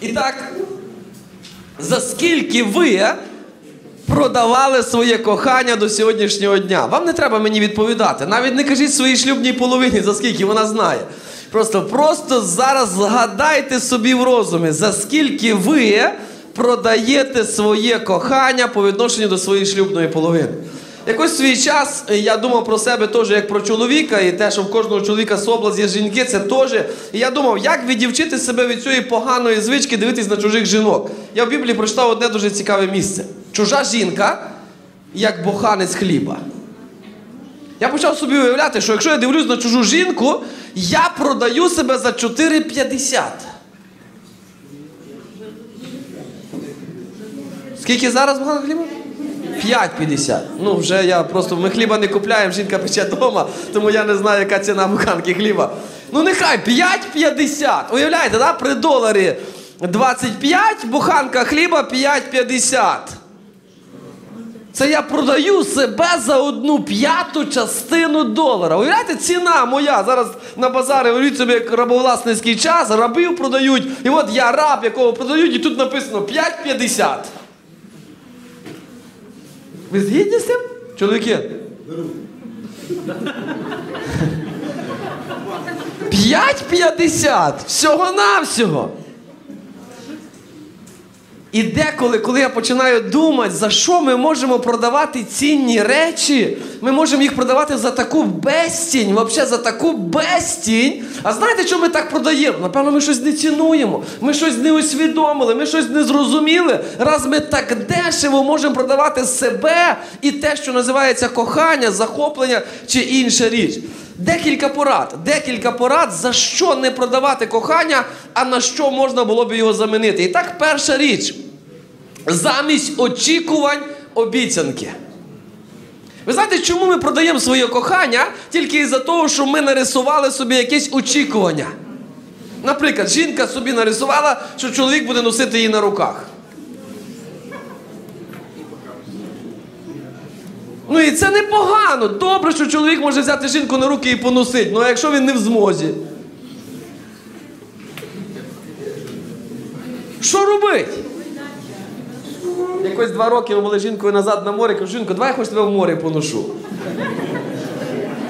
І так, за скільки ви продавали своє кохання до сьогоднішнього дня? Вам не треба мені відповідати. Навіть не кажіть своїй шлюбній половині, за скільки вона знає. Просто, просто зараз згадайте собі в розумі, за скільки ви продаєте своє кохання по відношенню до своєї шлюбної половини. Якось свій час е, я думав про себе теж як про чоловіка, і те, що в кожного чоловіка соблазн є жінки, це теж. І я думав, як віддівчити себе від цієї поганої звички дивитись на чужих жінок. Я в Біблії прочитав одне дуже цікаве місце. Чужа жінка, як буханець хліба. Я почав собі уявляти, що якщо я дивлюсь на чужу жінку, я продаю себе за 4,50. Скільки зараз буханка хліба? 5,50. Ну, вже я просто ми хліба не купляємо, жінка пече вдома, тому я не знаю, яка ціна буханки хліба. Ну нехай 5,50. Уявляєте, да? при доларі 25, буханка хліба 5,50. Це я продаю себе за одну п'яту частину долара. Уявляєте, ціна моя. Зараз на базарі уявіть собі як рабовласницький час, рабів продають. І от я раб, якого продають, і тут написано 5,50. Ви згідні з цим? Чоловіки? 5,50 всього-навсього. І деколи, коли я починаю думати, за що ми можемо продавати цінні речі, ми можемо їх продавати за таку безцінь, взагалі за таку безцінь. А знаєте, що ми так продаємо? Напевно, ми щось не цінуємо, ми щось не усвідомили, ми щось не зрозуміли. Раз ми так дешево можемо продавати себе і те, що називається кохання, захоплення чи інша річ. Декілька порад, декілька порад, за що не продавати кохання, а на що можна було б його замінити. І так, перша річ. Замість очікувань обіцянки. Ви знаєте, чому ми продаємо своє кохання? Тільки із-за того, що ми нарисували собі якесь очікування. Наприклад, жінка собі нарисувала, що чоловік буде носити її на руках. Ну і це непогано. Добре, що чоловік може взяти жінку на руки і поносити. Ну а якщо він не в змозі. Що робить? Якось два роки ми були жінкою назад на морі, кажу, жінко, давай я хоч тебе в море поношу.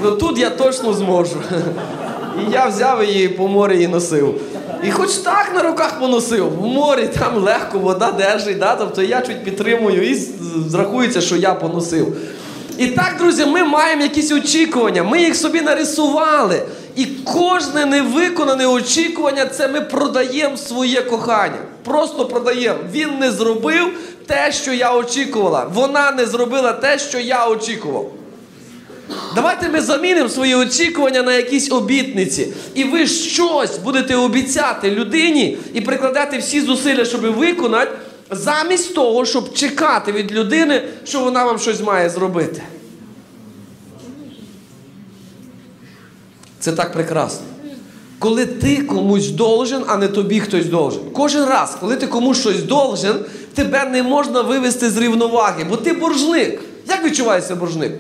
Ну тут я точно зможу. І я взяв її по морі і носив. І хоч так на руках поносив, в морі там легко, вода держить, да? тобто я чуть підтримую і зрахується, що я поносив. І так, друзі, ми маємо якісь очікування, ми їх собі нарисували. І кожне невиконане очікування це ми продаємо своє кохання. Просто продаємо. Він не зробив те, що я очікувала. Вона не зробила те, що я очікував. Давайте ми замінимо свої очікування на якісь обітниці. І ви щось будете обіцяти людині і прикладати всі зусилля, щоб виконати, замість того, щоб чекати від людини, що вона вам щось має зробити. Це так прекрасно. Коли ти комусь должен, а не тобі хтось должен. Кожен раз, коли ти комусь щось должен, тебе не можна вивести з рівноваги, бо ти боржник. Як відчувається боржник?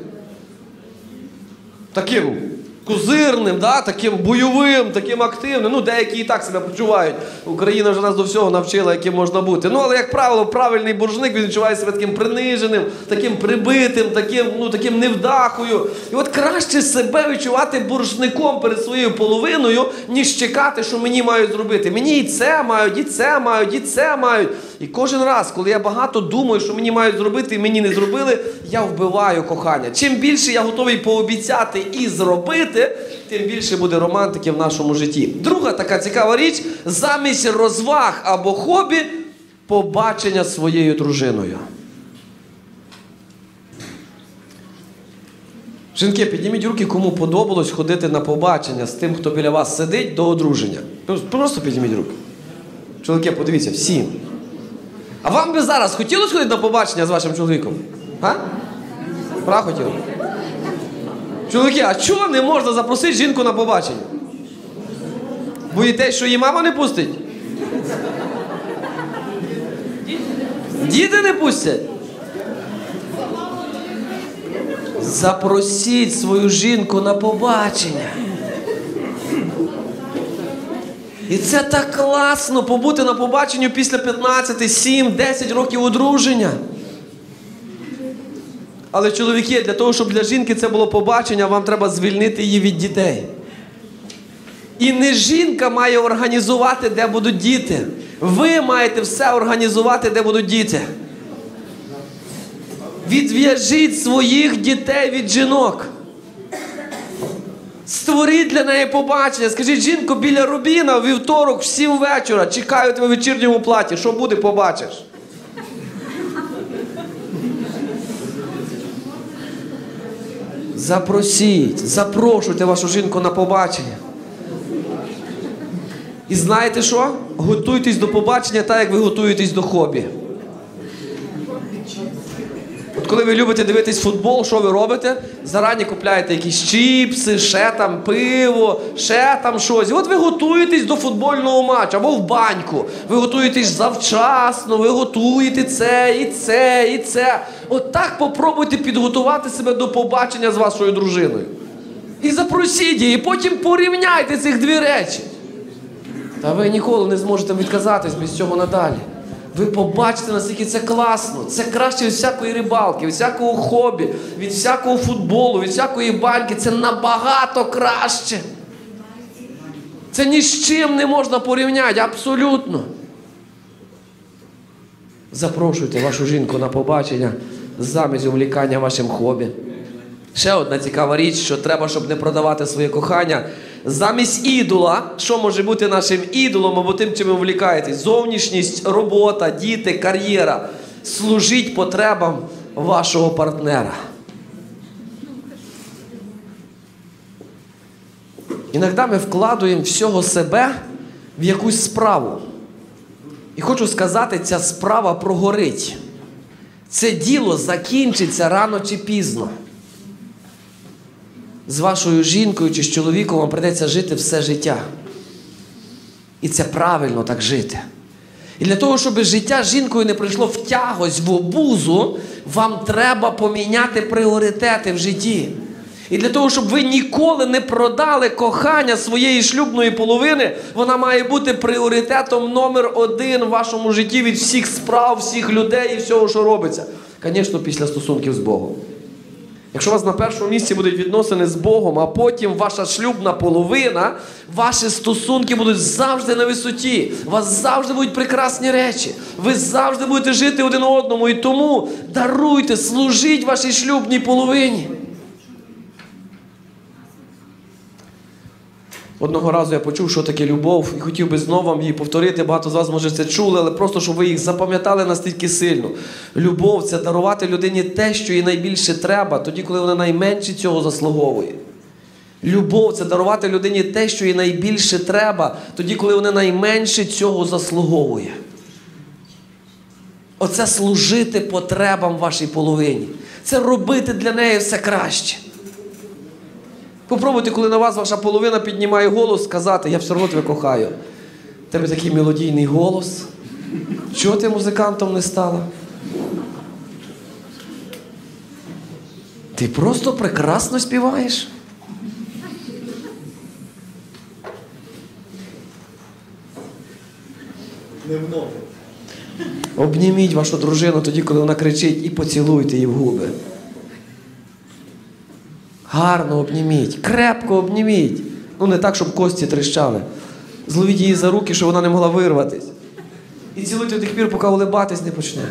Таким козирним, да? таким бойовим, таким активним. Ну, деякі і так себе почувають. Україна вже нас до всього навчила, яким можна бути. Ну, але, як правило, правильний боржник він відчуває себе таким приниженим, таким прибитим, таким, ну, таким невдахою. І от краще себе відчувати боржником перед своєю половиною, ніж чекати, що мені мають зробити. Мені і це мають, і це мають, і це мають. І кожен раз, коли я багато думаю, що мені мають зробити, і мені не зробили, я вбиваю кохання. Чим більше я готовий пообіцяти і зробити, тим більше буде романтики в нашому житті. Друга така цікава річ: замість розваг або хобі побачення своєю дружиною. Жінки, підніміть руки, кому подобалось ходити на побачення з тим, хто біля вас сидить до одруження. Просто підніміть руки. Чоловіки, подивіться, всім. А вам би зараз хотілося ходити на побачення з вашим чоловіком? А? Пра хотіло? Чоловіки, а чого не можна запросити жінку на побачення? Боїтесь, що її мама не пустить? Діти не пустять? Запросіть свою жінку на побачення. І це так класно побути на побаченню після 15, 7, 10 років одруження. Але чоловіки, для того, щоб для жінки це було побачення, вам треба звільнити її від дітей. І не жінка має організувати, де будуть діти. Ви маєте все організувати, де будуть діти. Відв'яжіть своїх дітей від жінок. Створіть для неї побачення. Скажіть, жінко, біля Рубіна вівторок в 7 вечора чекаю тебе в вечірньому платі. Що буде, побачиш. Запросіть, запрошуйте вашу жінку на побачення. І знаєте що? Готуйтесь до побачення так, як ви готуєтесь до хобі. Коли ви любите дивитись футбол, що ви робите? Зарані купляєте якісь чіпси, ще там пиво, ще там щось. І от ви готуєтесь до футбольного матчу або в баньку. Ви готуєтесь завчасно, ви готуєте це, і це, і це. От так попробуйте підготувати себе до побачення з вашою дружиною. І запросіть її, і потім порівняйте цих дві речі. Та ви ніколи не зможете відказатись без цього надалі. Ви побачите, наскільки це класно. Це краще від всякої рибалки, від всякого хобі, від всякого футболу, від всякої баньки. Це набагато краще. Це ні з чим не можна порівняти, абсолютно. Запрошуйте вашу жінку на побачення замість увлікання вашим хобі. Ще одна цікава річ, що треба, щоб не продавати своє кохання. Замість ідола, що може бути нашим ідолом або тим, чим ви влікаєтесь? Зовнішність, робота, діти, кар'єра. Служіть потребам вашого партнера. Іноді ми вкладуємо всього себе в якусь справу. І хочу сказати, ця справа прогорить. Це діло закінчиться рано чи пізно з вашою жінкою чи з чоловіком вам придеться жити все життя. І це правильно так жити. І для того, щоб життя жінкою не прийшло в тягость, в обузу, вам треба поміняти пріоритети в житті. І для того, щоб ви ніколи не продали кохання своєї шлюбної половини, вона має бути пріоритетом номер один в вашому житті від всіх справ, всіх людей і всього, що робиться. Звісно, після стосунків з Богом. Якщо у вас на першому місці будуть відносини з Богом, а потім ваша шлюбна половина, ваші стосунки будуть завжди на висоті. У вас завжди будуть прекрасні речі. Ви завжди будете жити один одному. І тому даруйте, служіть вашій шлюбній половині. Одного разу я почув, що таке любов, і хотів би знову вам її повторити. Багато з вас, може, це чули, але просто, щоб ви їх запам'ятали настільки сильно. Любов це дарувати людині те, що їй найбільше треба, тоді, коли вона найменше цього заслуговує. Любов це дарувати людині те, що їй найбільше треба, тоді, коли вона найменше цього заслуговує. Оце служити потребам вашій половині. Це робити для неї все краще. Попробуйте, коли на вас ваша половина піднімає голос, сказати, я все одно тебе кохаю. У тебе такий мелодійний голос. Чого ти музикантом не стала? Ти просто прекрасно співаєш. Не в. Обніміть вашу дружину тоді, коли вона кричить, і поцілуйте її в губи. Гарно обніміть, крепко обніміть. Ну, не так, щоб кості тріщали. Зловіть її за руки, щоб вона не могла вирватись. І цілуйте до тих пір, поки улибатись не почне.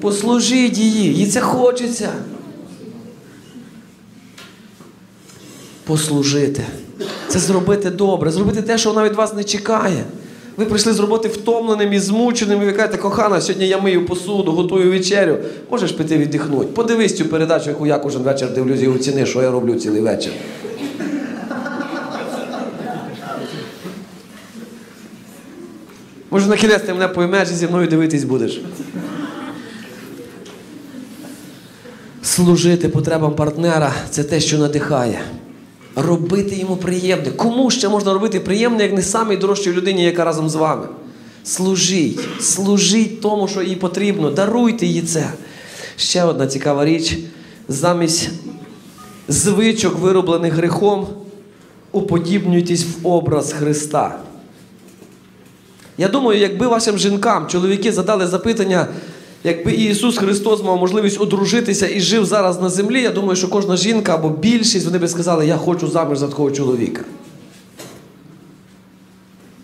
Послужіть її, їй це хочеться. Послужити. Це зробити добре, зробити те, що вона від вас не чекає. Ви прийшли з роботи втомленим і змученим, і ви кажете, кохана, сьогодні я мию посуду, готую вечерю. Можеш піти віддихнути. Подивись цю передачу, яку я кожен вечір дивлюся і оціни, що я роблю цілий вечір. Може, на кінець ти мене поймеш і зі мною дивитись будеш. Служити потребам партнера це те, що надихає. Робити йому приємне. Кому ще можна робити приємне, як не самій дорожчій людині, яка разом з вами? Служіть, служіть тому, що їй потрібно, даруйте їй це. Ще одна цікава річ. Замість звичок, вироблених грехом, уподібнюйтесь в образ Христа. Я думаю, якби вашим жінкам чоловіки задали запитання, якби Ісус Христос мав можливість одружитися і жив зараз на землі, я думаю, що кожна жінка або більшість вони би сказали, я хочу заміж за такого чоловіка.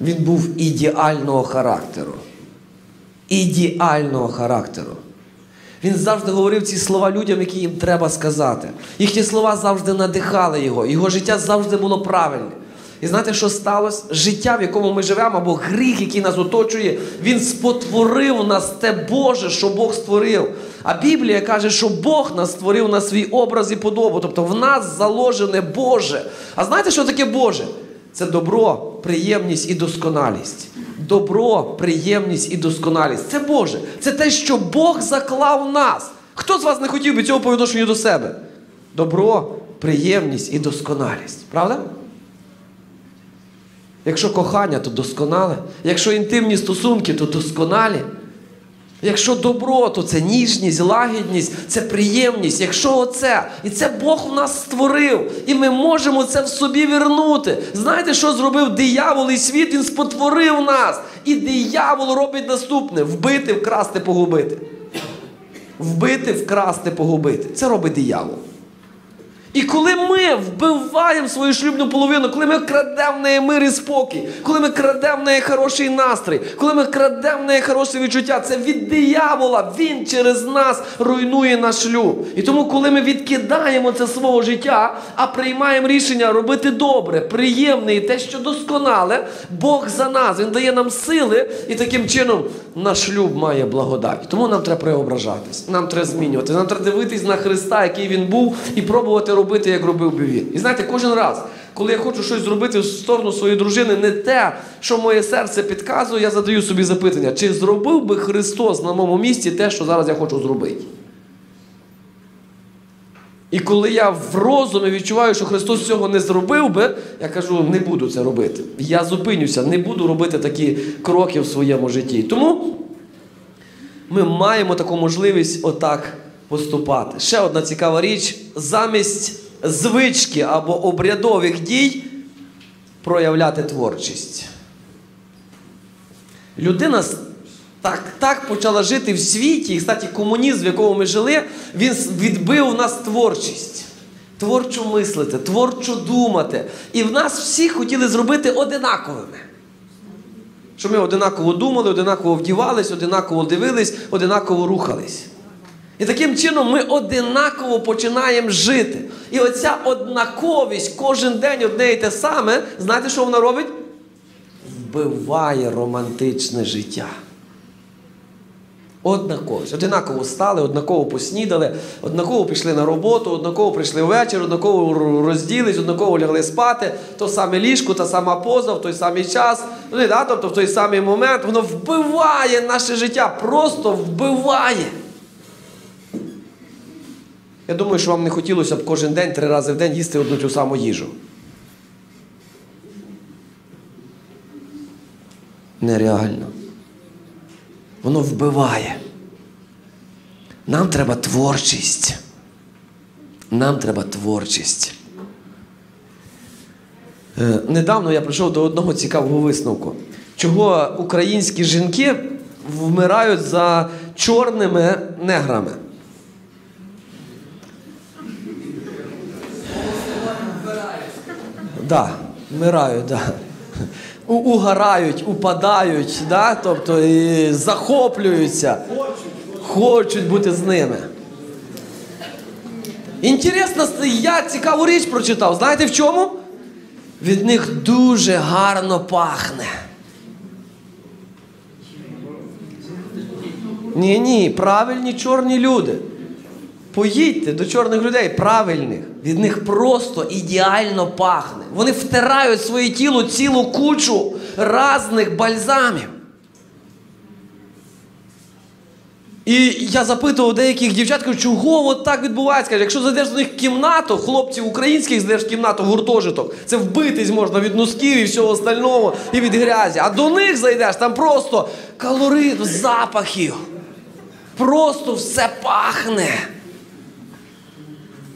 Він був ідеального характеру. Ідеального характеру. Він завжди говорив ці слова людям, які їм треба сказати. Їхні слова завжди надихали його. Його життя завжди було правильне. І знаєте, що сталося? Життя, в якому ми живемо, або гріх, який нас оточує, він спотворив нас те Боже, що Бог створив. А Біблія каже, що Бог нас створив на свій образ і подобу. Тобто в нас заложене Боже. А знаєте, що таке Боже? Це добро, приємність і досконалість. Добро, приємність і досконалість. Це Боже. Це те, що Бог заклав нас. Хто з вас не хотів би цього по відношенню до себе? Добро, приємність і досконалість. Правда? Якщо кохання, то досконале. Якщо інтимні стосунки, то досконалі. Якщо добро, то це ніжність, лагідність, це приємність. Якщо оце, і це Бог в нас створив, і ми можемо це в собі вернути. Знаєте, що зробив диявол і світ? Він спотворив нас. І диявол робить наступне: вбити, вкрасти, погубити. Вбити, вкрасти, погубити. Це робить диявол. І коли ми вбиваємо свою шлюбну половину, коли ми крадемо в неї мир і спокій, коли ми крадемо в неї хороший настрій, коли ми крадемо в неї хороше відчуття, це від диявола. Він через нас руйнує наш шлюб. І тому, коли ми відкидаємо це свого життя, а приймаємо рішення робити добре, приємне і те, що досконале, Бог за нас, Він дає нам сили, і таким чином наш шлюб має благодать. Тому нам треба преображатись, нам треба змінювати, нам треба дивитись на Христа, який він був, і пробувати робити робити, як робив би він. І знаєте, кожен раз, коли я хочу щось зробити в сторону своєї дружини, не те, що моє серце підказує, я задаю собі запитання, чи зробив би Христос на моєму місці те, що зараз я хочу зробити. І коли я в розумі відчуваю, що Христос цього не зробив би, я кажу, не буду це робити. Я зупинюся, не буду робити такі кроки в своєму житті. Тому ми маємо таку можливість отак поступати. Ще одна цікава річ: замість звички або обрядових дій проявляти творчість. Людина так так почала жити в світі, і, кстати, комунізм, в якому ми жили, він відбив у нас творчість. Творчо мислити, творчо думати. І в нас всі хотіли зробити одинаковими. Що ми одинаково думали, одинаково вдівались, одинаково дивились, одинаково рухались. І таким чином ми одинаково починаємо жити. І оця однаковість кожен день одне і те саме, знаєте, що вона робить? Вбиває романтичне життя. Однаковість. Одинаково стали, однаково поснідали, однаково пішли на роботу, однаково прийшли ввечері, однаково розділись, однаково лягли спати, то саме ліжко, та сама поза, в той самий час, ну, тобто в той самий момент, воно вбиває наше життя, просто вбиває. Я думаю, що вам не хотілося б кожен день, три рази в день їсти одну ту саму їжу. Нереально. Воно вбиває. Нам треба творчість. Нам треба творчість. Е, недавно я прийшов до одного цікавого висновку, чого українські жінки вмирають за чорними неграми. Да, вмирають, да. угорають, упадають, да? тобто і захоплюються, хочуть бути з ними. Інтересно, я цікаву річ прочитав. Знаєте в чому? Від них дуже гарно пахне. Ні, ні, правильні чорні люди. Поїдьте до чорних людей правильних, від них просто ідеально пахне. Вони втирають своє тіло цілу кучу разних бальзамів. І я запитував деяких дівчат, кажу, чого от так відбувається? Каже, якщо зайдеш до них кімнату, хлопців українських зайдеш в кімнату гуртожиток, це вбитись можна від носків і всього остального, і від грязі. А до них зайдеш, там просто калорит, запахів. Просто все пахне.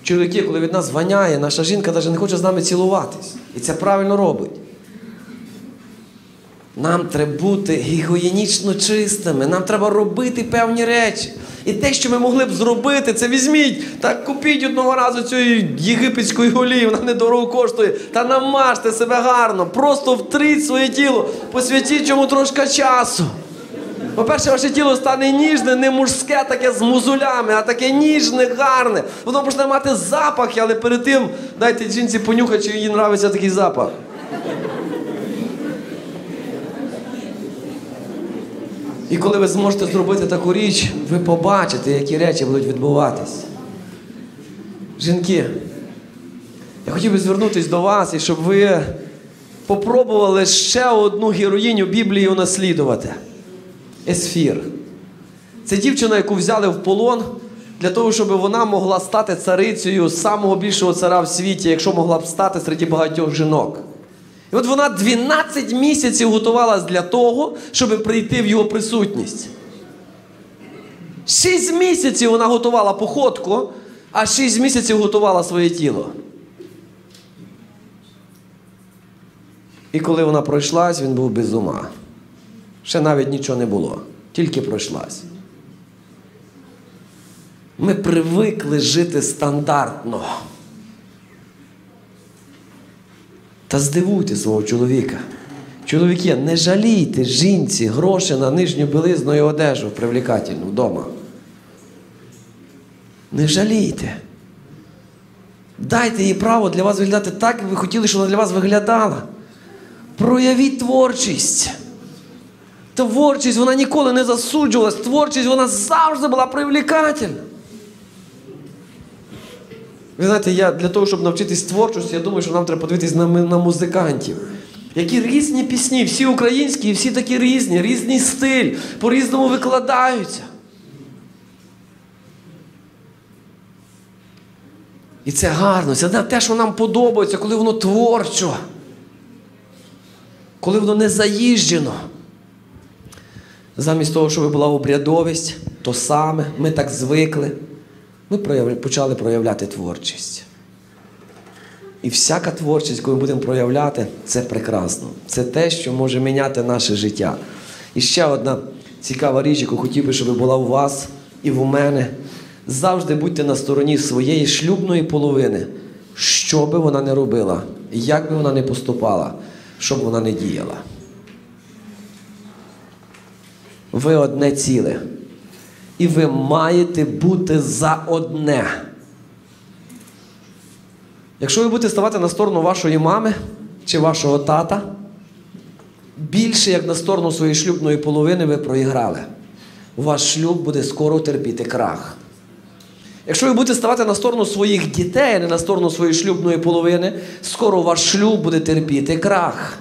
Чоловіки, коли від нас воняє, наша жінка навіть не хоче з нами цілуватись. І це правильно робить. Нам треба бути гігієнічно чистими, нам треба робити певні речі. І те, що ми могли б зробити, це візьміть та купіть одного разу цієї єгипетської голії, вона недорого коштує. Та намажте себе гарно, просто втріть своє тіло, посвятіть йому трошки часу. По-перше, ваше тіло стане ніжне, не мужське, таке з музулями, а таке ніжне, гарне. Воно почне мати запахи, але перед тим дайте жінці понюхати, чи їй нравиться такий запах. І коли ви зможете зробити таку річ, ви побачите, які речі будуть відбуватись. Жінки, я хотів би звернутися до вас, і щоб ви попробували ще одну героїню Біблії унаслідувати. Есфір. Це дівчина, яку взяли в полон для того, щоб вона могла стати царицею самого більшого цара в світі, якщо могла б стати серед багатьох жінок. І от вона 12 місяців готувалась для того, щоб прийти в його присутність. Шість місяців вона готувала походку, а шість місяців готувала своє тіло. І коли вона пройшлась, він був без ума. Ще навіть нічого не було, тільки пройшлась. Ми привикли жити стандартно. Та здивуйте свого чоловіка. Чоловіки, не жалійте жінці гроші на нижню білизну і одежу привлекательну вдома. Не жалійте. Дайте їй право для вас виглядати так, як ви хотіли, щоб вона для вас виглядала. Проявіть творчість. Творчість вона ніколи не засуджувалась. Творчість вона завжди була привлекательна. Ви знаєте, я для того, щоб навчитись творчості, я думаю, що нам треба подивитись на, на музикантів. Які різні пісні, всі українські, і всі такі різні, різний стиль, по-різному викладаються. І це гарно, це те, що нам подобається, коли воно творчо, коли воно не заїжджено. Замість того, щоб була обрядовість, то саме, ми так звикли ми почали проявляти творчість. І всяка творчість, яку ми будемо проявляти, це прекрасно. Це те, що може міняти наше життя. І ще одна цікава річ, яку хотів би, щоб була у вас і в мене. Завжди будьте на стороні своєї шлюбної половини, що би вона не робила, як би вона не поступала, щоб вона не діяла. Ви одне ціле. І ви маєте бути за одне. Якщо ви будете ставати на сторону вашої мами чи вашого тата, більше як на сторону своєї шлюбної половини ви проіграли. Ваш шлюб буде скоро терпіти крах. Якщо ви будете ставати на сторону своїх дітей, а не на сторону своєї шлюбної половини, скоро ваш шлюб буде терпіти крах.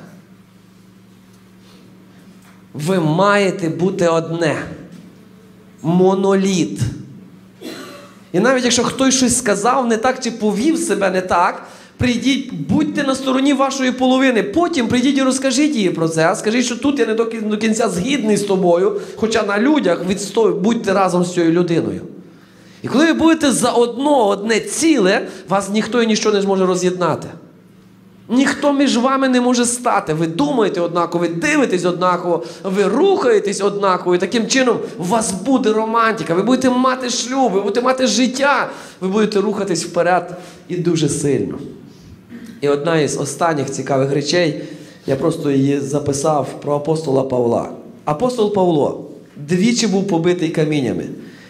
Ви маєте бути одне моноліт. І навіть якщо хтось щось сказав не так чи повів себе не так, прийдіть, будьте на стороні вашої половини. Потім прийдіть і розкажіть їй про це. Скажіть, що тут я не до кінця згідний з тобою, хоча на людях відстой, будьте разом з цією людиною. І коли ви будете заодно одне ціле, вас ніхто і ніщо не зможе роз'єднати. Ніхто між вами не може стати. Ви думаєте однаково, ви дивитесь однаково, ви рухаєтесь однаково. І таким чином у вас буде романтика, ви будете мати шлюб, ви будете мати життя, ви будете рухатись вперед і дуже сильно. І одна із останніх цікавих речей, я просто її записав про апостола Павла. Апостол Павло двічі був побитий каміннями,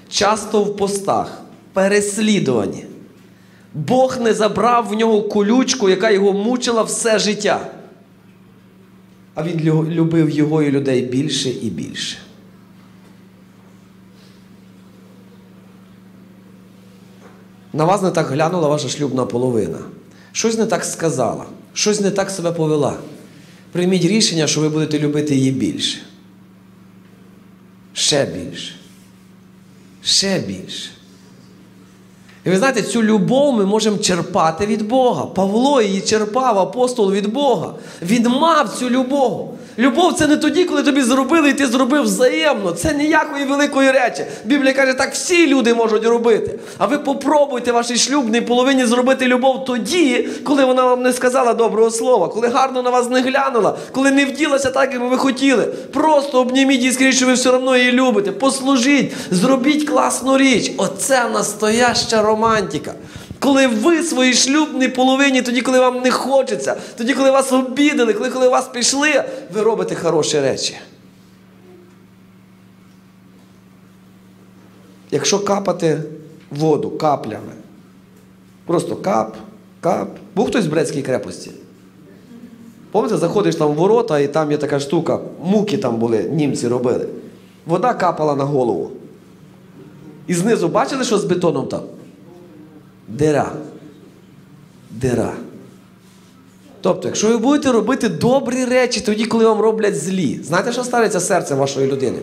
часто в постах, переслідувані. Бог не забрав в нього колючку, яка його мучила все життя. А він любив його і людей більше і більше. На вас не так глянула ваша шлюбна половина. Щось не так сказала, щось не так себе повела. Прийміть рішення, що ви будете любити її більше. Ще більше. Ще більше. І ви знаєте, цю любов ми можемо черпати від Бога. Павло її черпав, апостол від Бога. Він мав цю любов. Любов це не тоді, коли тобі зробили, і ти зробив взаємно. Це ніякої великої речі. Біблія каже, так всі люди можуть робити. А ви попробуйте вашій шлюбній половині зробити любов тоді, коли вона вам не сказала доброго слова, коли гарно на вас не глянула, коли не вділася так, як ви хотіли. Просто обніміть і скажіть, що ви все одно її любите. Послужіть, зробіть класну річ. Оце настояща романтика. Коли ви своїй шлюбній половині, тоді, коли вам не хочеться, тоді, коли вас обідали, коли, коли вас пішли, ви робите хороші речі. Якщо капати воду каплями, просто кап, кап. Був хтось в Брецькій крепості? Пам'ятаєте, заходиш там в ворота, і там є така штука, муки там були, німці робили. Вода капала на голову. І знизу бачили, що з бетоном там? Дира. Дира. Тобто, якщо ви будете робити добрі речі тоді, коли вам роблять злі, знаєте, що станеться серцем вашої людини?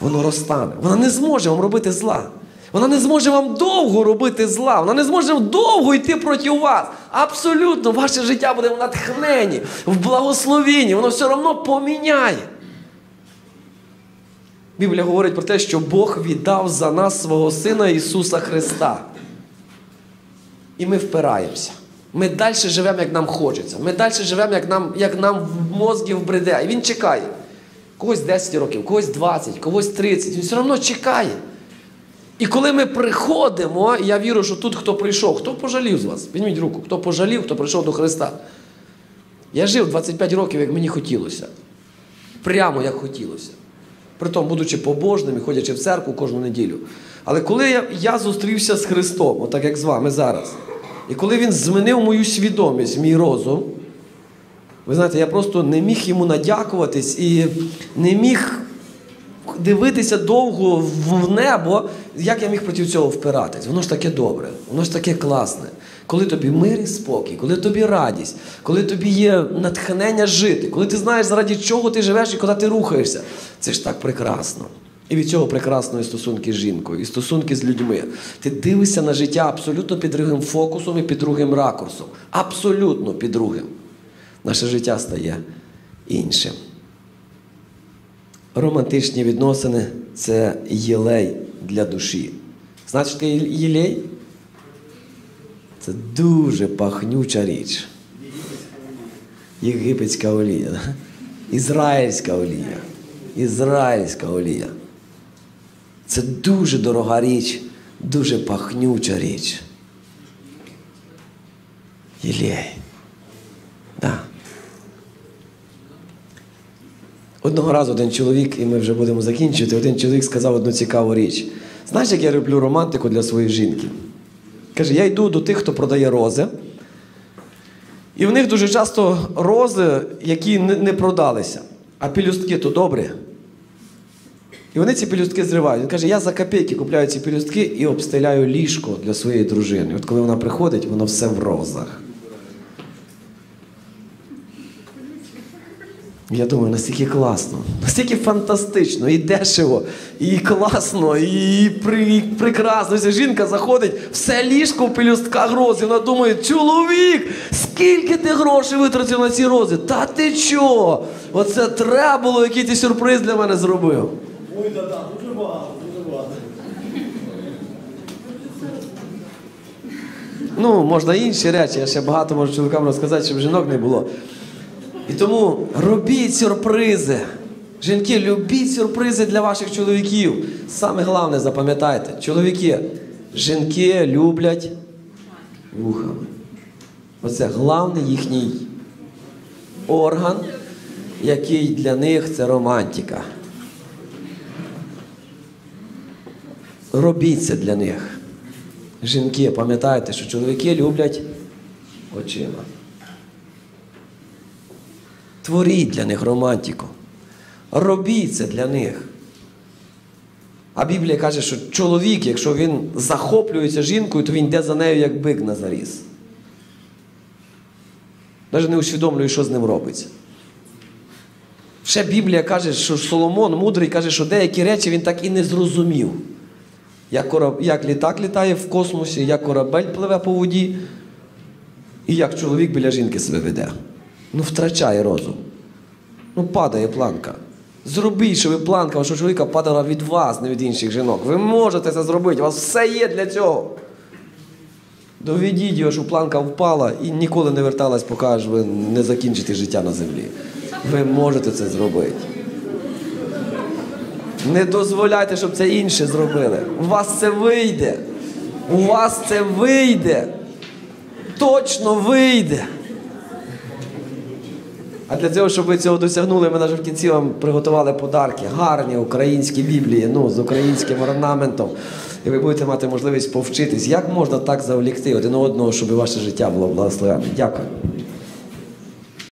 Воно розтане. Вона не зможе вам робити зла. Вона не зможе вам довго робити зла. Вона не зможе довго йти проти вас. Абсолютно, ваше життя буде в натхненні, в благословенні. Воно все одно поміняє. Біблія говорить про те, що Бог віддав за нас свого Сина Ісуса Христа. І ми впираємося. Ми далі живемо, як нам хочеться. Ми далі живемо, як нам як нам в мозгі вбреде. І він чекає. Когось 10 років, когось 20, когось 30. Він все одно чекає. І коли ми приходимо, я вірю, що тут хто прийшов, хто пожалів з вас? Підніміть руку, хто пожалів, хто прийшов до Христа. Я жив 25 років, як мені хотілося. Прямо як хотілося. Притом, будучи побожним і ходячи в церкву кожну неділю. Але коли я, я зустрівся з Христом, отак як з вами зараз, і коли Він змінив мою свідомість, мій розум, ви знаєте, я просто не міг йому надякуватись і не міг дивитися довго в небо, як я міг проти цього впиратись. Воно ж таке добре, воно ж таке класне. Коли тобі мир і спокій, коли тобі радість, коли тобі є натхнення жити, коли ти знаєш, заради чого ти живеш і куди ти рухаєшся, це ж так прекрасно. І від цього прекрасно і стосунки з жінкою, і стосунки з людьми. Ти дивишся на життя абсолютно під другим фокусом і під другим ракурсом. Абсолютно під другим. Наше життя стає іншим. Романтичні відносини це єлей для душі. Таке єлей? Це дуже пахнюча річ. Єгипетська олія. Ізраїльська олія. Ізраїльська олія. Це дуже дорога річ, дуже пахнюча річ. Єлей. Да. Одного разу один чоловік, і ми вже будемо закінчувати, один чоловік сказав одну цікаву річ. Знаєш, як я роблю романтику для своєї жінки? Каже, я йду до тих, хто продає рози. І в них дуже часто рози, які не продалися, а пілюстки то добрі. І вони ці пілюстки зривають. Він каже, я за копійки купляю ці пілюстки і обстеляю ліжко для своєї дружини. От коли вона приходить, воно все в розах. Я думаю, настільки класно, настільки фантастично, і дешево, і класно, і, при, прекрасно. Ось жінка заходить, все ліжко в пелюстках рози. Вона думає, чоловік, скільки ти грошей витратив на ці рози? Та ти чого? Оце треба було, який ти сюрприз для мене зробив. Ой, да, да, дуже багато, дуже багато. Ну, можна інші речі, я ще багато можу чоловікам розказати, щоб жінок не було. І тому робіть сюрпризи. Жінки, любіть сюрпризи для ваших чоловіків. Саме головне, запам'ятайте, чоловіки, жінки люблять вухами. Оце головний їхній орган, який для них це романтика. Робіть це для них. Жінки, пам'ятайте, що чоловіки люблять очима. Творіть для них романтику. Робіть це для них. А Біблія каже, що чоловік, якщо він захоплюється жінкою, то він йде за нею як бик на заріз. Навіть не усвідомлює, що з ним робиться. Ще Біблія каже, що Соломон мудрий каже, що деякі речі він так і не зрозумів. Як, кораб... як літак літає в космосі, як корабель пливе по воді, і як чоловік біля жінки себе веде. Ну, втрачає розум. Ну, падає планка. Зробіть, щоб планка вашого чоловіка падала від вас, не від інших жінок. Ви можете це зробити, у вас все є для цього. Доведіть його, щоб планка впала і ніколи не верталась, поки ви не закінчите життя на землі. Ви можете це зробити. Не дозволяйте, щоб це інші зробили. У вас це вийде. У вас це вийде. Точно вийде. А для цього, щоб ви цього досягнули, ми навіть в кінці вам приготували подарки. Гарні українські біблії, ну, з українським орнаментом. І ви будете мати можливість повчитись, як можна так завлікти один одного, щоб ваше життя було благословенне. Дякую.